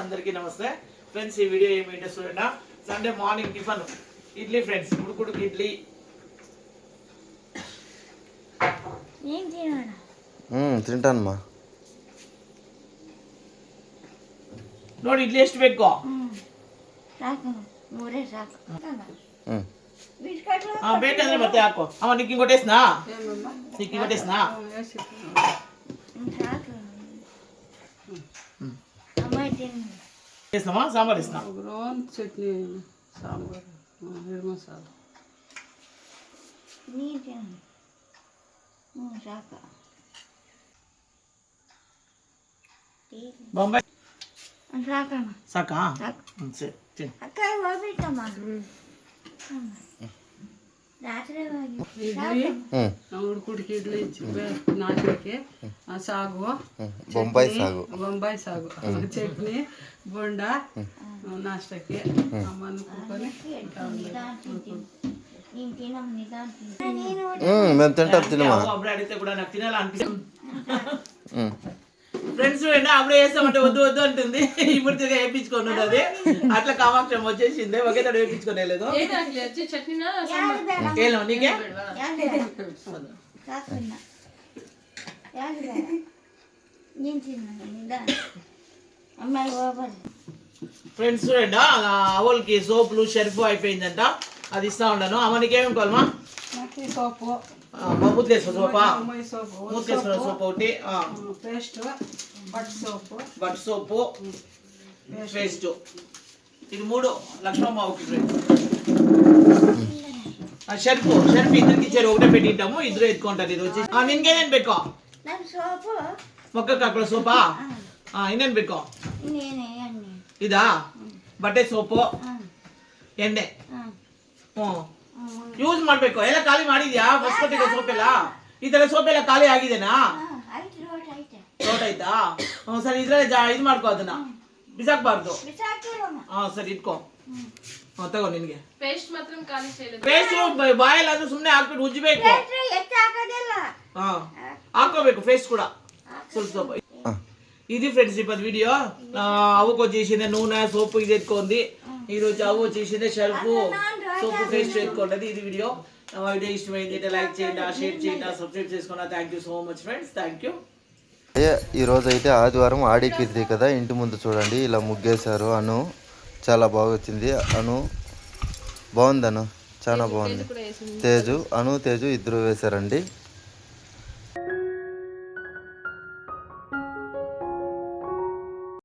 అందరికీ నమస్తే ఫ్రెండ్స్ ఈ వీడియో ఏమిటో చూడండి Sunday morning tiffin idli friends ఉడుకుడుకు idli ఏం తినాడా తింటానమ్మా ನೋಡಿ ಇಡ್ಲಿ ಎಷ್ಟು ಬೇಕು ಸಾಕು ಮೂರೇ ಸಾಕು ఉమ్. ಬಿಸ್ಕಟ್ ಹಾ ಬೇಕಂದ್ರೆ ಮತ್ತೆ ಹಾಕು ಅವ ನಿಕ್ಕಿ ಕೊಟ್ಟೇಸ್ನಾ ನಿಕ್ಕಿ ಕೊಟ್ಟೇಸ್ನಾ ಸಾಕು ಅಮ್ಮ ತಿನ್ನು వేసినామా సాంబార్ వేసినా గ్రోన్ చట్నీ సాంబార్ ఎర్ర మసాలా ನೀರು ತಿನ್ನು ಹ್ಞೂ ಸಾಕು బొంబాయి ಸಾಕಮ್ಮ సాకా ಸಾಕು ಹ್ಮ್, ಸರಿ ತಿನ್ನು ಅಕ್ಕ ಹೋಗ್ಬಿಟ್ಟಮ್ಮ నాటికి సాగు. బొంబాయి సాగు. బొంబాయి సాగు. చట్నీ బొండ నాష్టకి మేము తింటాం తినమా? అప్పుడే అడిగితే కూడా నాకు తినాలనిపిస్తుంది. ఫ్రెండ్స్ చూడండి అప్పుడే వేస్తామంటే వద్దు వద్దు అంటుంది ఇప్పుడు తిరిగి వేయించుకొని అది అట్లా కామాక్షం వచ్చేసింది ఒకే తడు వేయించుకునే లేదు ఏలో నీకే ఫ్రెండ్స్ చూడండి అవోల్కి సోపులు షర్ఫ్ అయిపోయిందంట అది ఇస్తా ఉన్నాను అమ్మనికి ఏమేమి కావాలమ్మా మట్టి సోపు ముద్దేశ్వర సోపా అమ్మాయి సోపు ముద్దేశ్వర సోప్ ఒకటి paste but soap but soap paste ఇది మూడు లక్ష్మమ్మకి ఫ్రెండ్స్ షర్ఫ్ షర్ఫ్ ఇద్దరికి ఇచ్చారు ఒకటే పెట్టింటాము ఇద్దరు ఎత్తుకుంటారు ఇది వచ్చి నిన్కేనేం పెట్టుకో ನಮ್ಮ ಸೋಪು మొక్కకు అక్కడ సోపా ಇನ್ನೇನು ಬೇಕು ಇನ್ನೇನೆ ಎಣ್ಣೆ ಇದಾ ಬಟ್ಟೆ ಸೋಪು ಹಾಂ ಎಣ್ಣೆ ಹಾಂ ಹ್ಞೂ ಹಾಂ ಯೂಸ್ ಮಾಡಬೇಕು ಎಲ್ಲ ಖಾಲಿ ಮಾಡಿದ್ಯಾ ಫಸ್ಟ್ ಕೊಟ್ಟಿದ್ದ ಸೋಪ್ ಎಲ್ಲ ಈ ಥರ ಸೋಪ್ ಎಲ್ಲ ಖಾಲಿ ಆಗಿದೆನಾ ಐತೆ ರೋಡ್ ಐತೆ ಲೋಟ್ ಆಯ್ತಾ ಹ್ಞೂ ಸರಿ ಇದ್ರಲ್ಲಿ ಜಾ ಇದು ಮಾಡ್ಕೋ ಅದನ್ನ ಬಿಸಾಕ್ಬಾರ್ದು ಬಿಸಾಕಿರೋಣ ಹಾಂ ಸರಿ ಇಟ್ಕೋ ಹಾಂ ತಗೋ ನಿನಗೆ ಪೇಸ್ಟ್ ಮಾತ್ರ ಖಾಲಿ చేయలేదు ಪೇಸ್ಟ್ ಬಾಯಲ್ಲಾದ್ರೂ ಸುಮ್ಮನೆ ಹಾಕ್ಬಿಟ್ಟು ಉಜ್ಜಬೇಕು ಪೇಸ್ಟ್ರೆ ಹೆಚ್ಚು ಹಾಕೋದಿಲ್ಲ ಹಾಂ ಹಾಕೋಬೇಕು ಫೇಸ್ కూడా ಸ್ವಲ್ಪ ಸ್ವಲ್ಪ ఇది ఫ్రెండ్స్ ఇప్పుడు వీడియో అవ్వకు వచ్చేసింది నూనె సోపు ఇది ఎత్తుకుంది ఇది వచ్చి అవ్వ వచ్చేసింది షర్ఫ్ సోపు పేస్ట్ ఎత్తుకున్నది ఇది వీడియో నా వీడియో ఇష్టమైంది అయితే లైక్ చేయండి షేర్ చేయండి సబ్స్క్రైబ్ చేసుకున్నా thank you so much friends thank you అయ్యా ఈరోజు అయితే ఆదివారం ఆడికిద్ది కదా ఇంటి ముందు చూడండి. ఇలా ముగ్గేశారు అను. చాలా బాగా వచ్చింది అను బాగుంది అను. చాలా బాగుంది. తేజు అను తేజు ఇద్దరు వేశారండి.